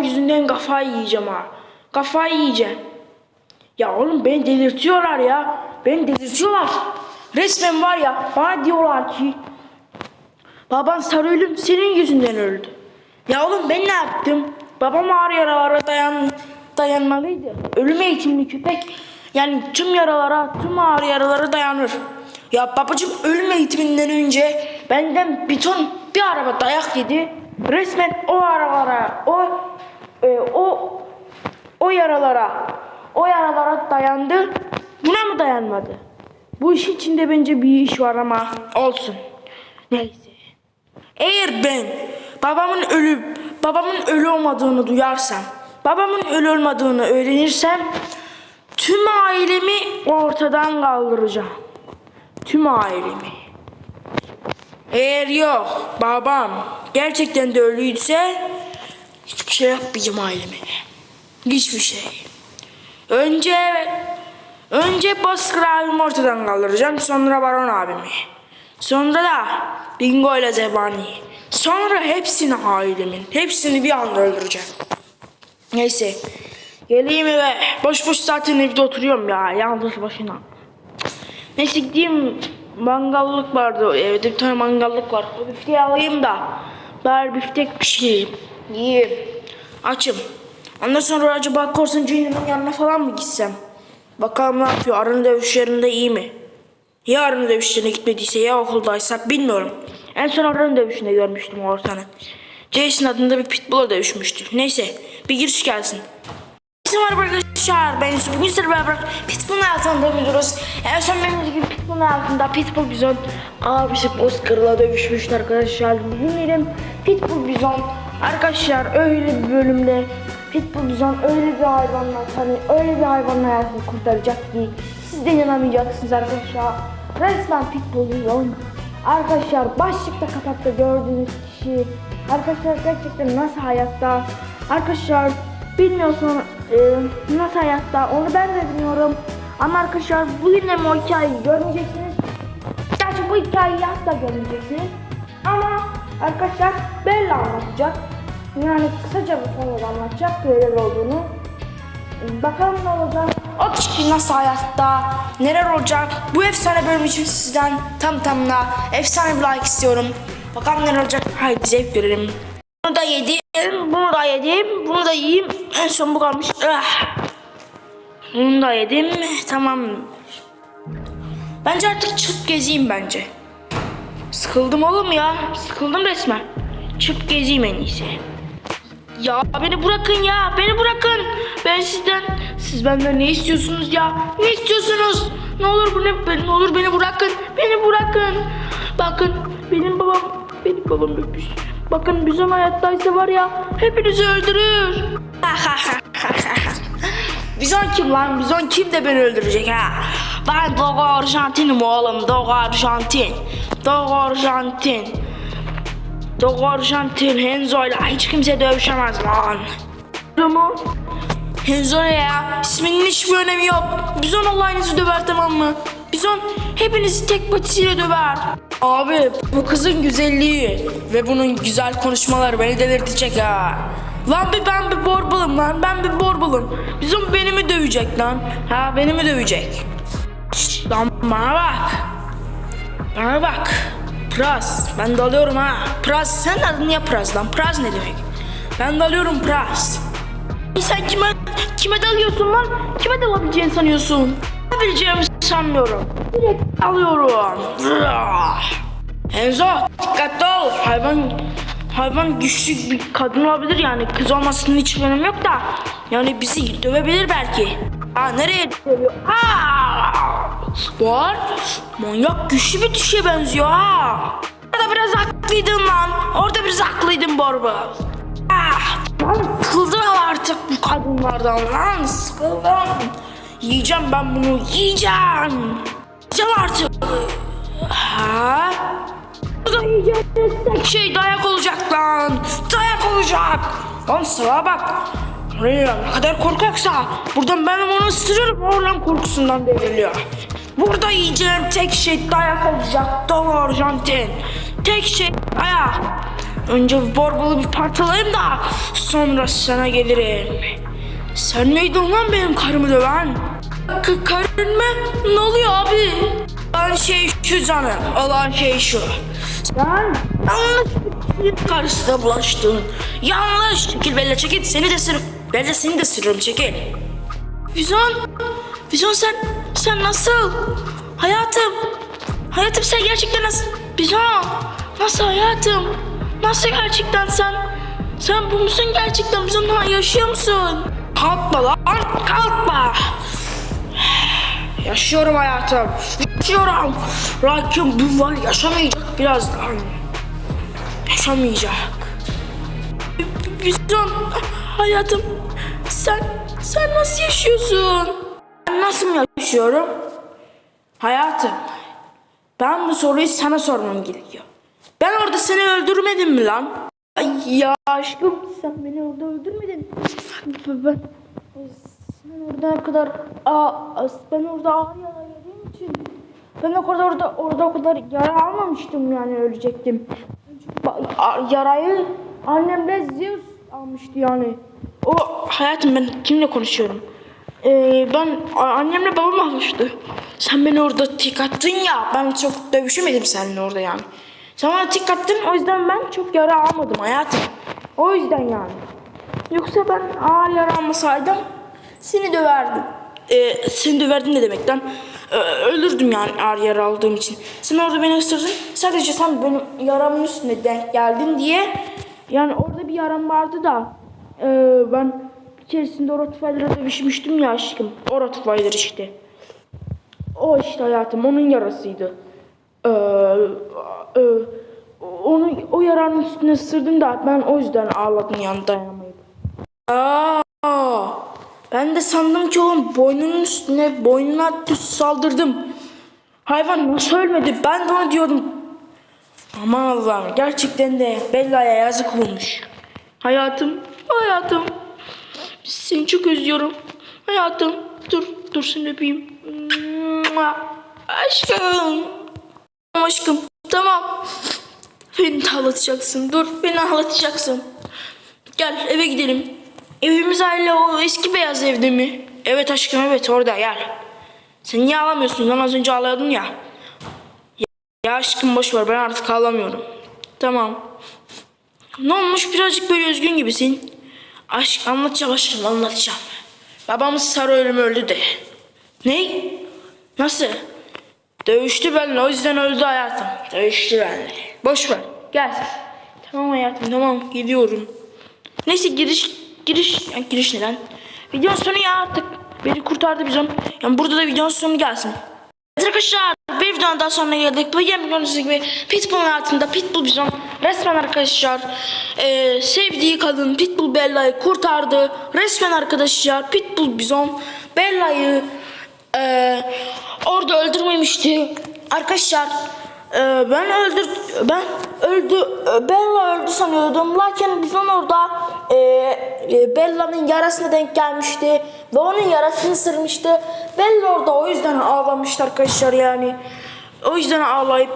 yüzünden kafayı yiyeceğim ha. Kafayı yiyeceğim. Ya oğlum beni delirtiyorlar ya. Beni delirtiyorlar. Resmen var ya bana diyorlar ki baban sarı senin yüzünden öldü. Ya oğlum ben ne yaptım? Babam ağır yaralara dayan, dayanmalıydı. Ölüm eğitimli köpek yani tüm yaralara, tüm ağır yaralara dayanır. Ya babacım ölüm eğitiminden önce benden bir ton bir araba dayak yedi. Resmen o aralara, o e, o o yaralara, o yaralara dayandı. Buna mı dayanmadı? Bu iş içinde bence bir iş var ama olsun. Neyse. Eğer ben babamın ölüp babamın ölü olmadığını duyarsam, babamın ölü olmadığını öğrenirsem tüm ailemi ortadan kaldıracağım. Tüm ailemi. Eğer yok babam gerçekten de ölüyse hiçbir şey yapmayacağım aileme. Hiçbir şey. Önce önce Bozkır abimi ortadan kaldıracağım. Sonra Baron abimi. Sonra da Bingo ile Zebani. Sonra hepsini ailemin. Hepsini bir anda öldüreceğim. Neyse. Geleyim eve. Boş boş zaten evde oturuyorum ya. Yalnız başına. Neyse gideyim. Mangallık vardı evde bir tane mangallık var. O bifteği alayım da. Bari biftek pişireyim. Yiyeyim. Açım. Ondan sonra acaba Korsan Junior'ın yanına falan mı gitsem? Bakalım ne yapıyor? Arın dövüşlerinde iyi mi? Ya arın dövüşlerine gitmediyse ya okuldaysa bilmiyorum. En son arın dövüşünde görmüştüm o ortanı. Jason adında bir pitbull'a dövüşmüştü. Neyse bir giriş gelsin. Merhaba arkadaşlar ben Yusuf. Bugün sizlerle beraber Pitbull'un hayatında biliyoruz. En son benim gibi Pitbull'un hayatında Pitbull Bizon abisi Bozkır'la dövüşmüştü arkadaşlar. Bugün benim Pitbull Bizon arkadaşlar öyle bir bölümde Pitbull Bizon öyle bir hayvanla hani öyle bir hayvanın hayatını kurtaracak ki siz de inanamayacaksınız arkadaşlar. Resmen Pitbull Bizon. Arkadaşlar başlıkta kapakta gördüğünüz kişi arkadaşlar gerçekten nasıl hayatta? Arkadaşlar bilmiyorsun e, nasıl hayatta? Onu ben de bilmiyorum. Ama arkadaşlar bugün de o hikayeyi görmeyeceksiniz. Gerçi bu hikayeyi asla görmeyeceksiniz. Ama arkadaşlar Bella anlatacak yani kısaca bir konuda anlatacak neler olduğunu Bakalım ne olacak? O kişi nasıl hayatta? Neler olacak? Bu efsane bölüm için sizden tam tamına efsane bir like istiyorum. Bakalım neler olacak? Haydi zevk görelim. Bunu da yedim, bunu da yedim, bunu da yiyeyim. En son bu kalmış. Ah. Bunu da yedim. Tamam. Bence artık çıkıp gezeyim bence. Sıkıldım oğlum ya. Sıkıldım resmen. Çıkıp gezeyim en iyisi. Ya beni bırakın ya. Beni bırakın. Ben sizden siz benden ne istiyorsunuz ya? Ne istiyorsunuz? Ne olur bu ne, ne olur beni bırakın. Beni bırakın. Bakın benim babam benim babam öpüş. Bakın bizon hayattaysa var ya hepinizi öldürür. Bizon kim lan? Bizon kim de beni öldürecek ha? Ben Dogo Arjantin'im oğlum. Dogo Arjantin. Dogo Arjantin. Dogo Arjantin Henzo'yla hiç kimse dövüşemez lan. Mu? Henzo ne ya? İsminin hiçbir önemi yok. Bizon olayınızı döver tamam mı? Bizon hepinizi tek patisiyle döver. Abi bu kızın güzelliği ve bunun güzel konuşmaları beni delirtecek ha. Lan bir ben bir borbalım lan ben bir borbalım. Bizon beni mi dövecek lan? Ha beni mi dövecek? Şşt, lan bana bak. Bana bak. Pras. Ben dalıyorum ha. Pras. Sen adın niye Pras lan? Pras ne demek? Ben dalıyorum Pras. Sen kime kime dalıyorsun lan? Kime dalabileceğini sanıyorsun? Dalabileceğimi sanmıyorum. Direkt alıyorum. Enzo dikkatli ol. Hayvan hayvan güçlü bir kadın olabilir yani kız olmasının hiç önemi yok da yani bizi dövebilir belki. Aa nereye dövüyor? Aa! Var. Manyak güçlü bir kişiye benziyor ha. Orada biraz haklıydın lan. Orada biraz haklıydın Borba. Ah, sıkıldım artık bu kadınlardan lan. Sıkıldım. Yiyeceğim ben bunu. Yiyeceğim. Yiyeceğim artık. Ha? Bu da yiyeceğiniz tek şey dayak olacak lan. Dayak olacak. Lan sağa bak. Oraya ne kadar korkaksa buradan ben onu ısırırım oradan korkusundan devriliyor. Burada yiyeceğim tek şey dayak olacak. Doğu Arjantin. Tek şey dayak. önce Warbal'ı bir parçalayayım da sonra sana gelirim. Sen miydin lan benim karımı döven? Karın mı? Ne oluyor abi? Olan şey şu canım. Olan şey şu. Sen yanlış bir karşısına bulaştın. Yanlış. Çekil Bella çekil. Seni de sür. Bella seni de sürüyorum çekil. Vizon. Vizon sen, sen nasıl? Hayatım. Hayatım sen gerçekten nasıl? Vizon. Nasıl hayatım? Nasıl gerçekten sen? Sen bu musun gerçekten? Vizon ha, yaşıyor musun? Kalkma lan. Kalkma. Yaşıyorum hayatım. Yaşıyorum. Lakin bu var yaşamayacak birazdan. Yaşamayacak. Vizyon hayatım sen sen nasıl yaşıyorsun? Ben nasıl yaşıyorum? Hayatım ben bu soruyu sana sormam gerekiyor. Ben orada seni öldürmedim mi lan? Ay ya aşkım sen beni orada öldürmedin. Ben sen orada ne kadar aa, ben orada ağır yara yediğim için ben o kadar orada orada o kadar yara almamıştım yani ölecektim. A- yarayı annemle Zeus almıştı yani. O hayatım ben kimle konuşuyorum? Ee, ben annemle babam almıştı. Sen beni orada tik attın ya. Ben çok dövüşemedim seninle orada yani. Sen bana tik attın o yüzden ben çok yara almadım hayatım. O yüzden yani. Yoksa ben ağır yara almasaydım seni döverdim. Ee, seni döverdim ne demek lan? Ee, öldürdüm yani ağır yara aldığım için. Sen orada beni ısırdın. Sadece sen benim yaramın üstüne denk geldin diye. Yani orada bir yaram vardı da. Ee, ben bir keresinde Rottweiler'a dövüşmüştüm ya aşkım. O Rottweiler işte. O işte hayatım onun yarasıydı. Ee, e, onu o yaranın üstüne ısırdım da ben o yüzden ağladım yani dayanamayıp. Aa, ben de sandım ki oğlum boynunun üstüne boynuna düz saldırdım. Hayvan nasıl ölmedi? Ben de onu diyordum. Aman Allah'ım gerçekten de Bella'ya yazık olmuş. Hayatım, hayatım. Seni çok özlüyorum. Hayatım, dur, dur seni öpeyim. Aşkım. Aşkım, tamam. Beni ağlatacaksın. Dur, beni ağlatacaksın. Gel eve gidelim. Evimiz hala o eski beyaz evde mi? Evet aşkım evet orada gel. Sen niye ağlamıyorsun lan az önce ya. Ya, ya aşkım boş ver ben artık ağlamıyorum. Tamam. Ne olmuş birazcık böyle üzgün gibisin. Aşk anlatacağım aşkım anlatacağım. Babamız sarı ölüm öldü de. Ne? Nasıl? Dövüştü benimle o yüzden öldü hayatım. Dövüştü benimle. Boş ver. Gel. Tamam hayatım tamam gidiyorum. Neyse giriş giriş yani giriş neden? Videonun sonu ya artık. Beni kurtardı bizim. Yani burada da videonun sonu gelsin. Arkadaşlar bir videonun daha sonuna geldik. Bu yem gördüğünüz gibi Pitbull'un hayatında Pitbull bizim resmen arkadaşlar e, sevdiği kadın Pitbull Bella'yı kurtardı. Resmen arkadaşlar Pitbull bizon Bella'yı e, orada öldürmemişti. Arkadaşlar e, ben öldür ben öldü e, Bella öldü sanıyordum. Lakin bizon orada e, e, Bella'nın yarasına denk gelmişti ve onun yarasını ısırmıştı. Bella orada o yüzden ağlamıştı arkadaşlar yani. O yüzden ağlayıp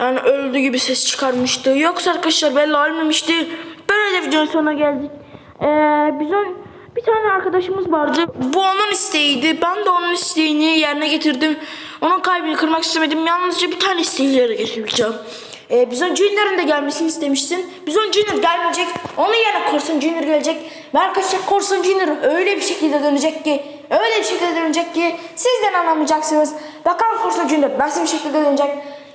yani öldü gibi ses çıkarmıştı. Yoksa arkadaşlar Bella ölmemişti. Böyle de videonun sonuna geldik. Ee, bizim bir tane arkadaşımız vardı. Bu onun isteğiydi. Ben de onun isteğini yerine getirdim. Onun kalbini kırmak istemedim. Yalnızca bir tane isteği yerine getireceğim. Ee, Bizon Junior'ın da gelmesini istemiştin. Bizon Junior gelmeyecek. Onun yerine Corson Junior gelecek. Ve arkadaşlar Corson Junior öyle bir şekilde dönecek ki öyle bir şekilde dönecek ki sizden anlamayacaksınız. Bakalım Corson Junior nasıl bir şekilde dönecek.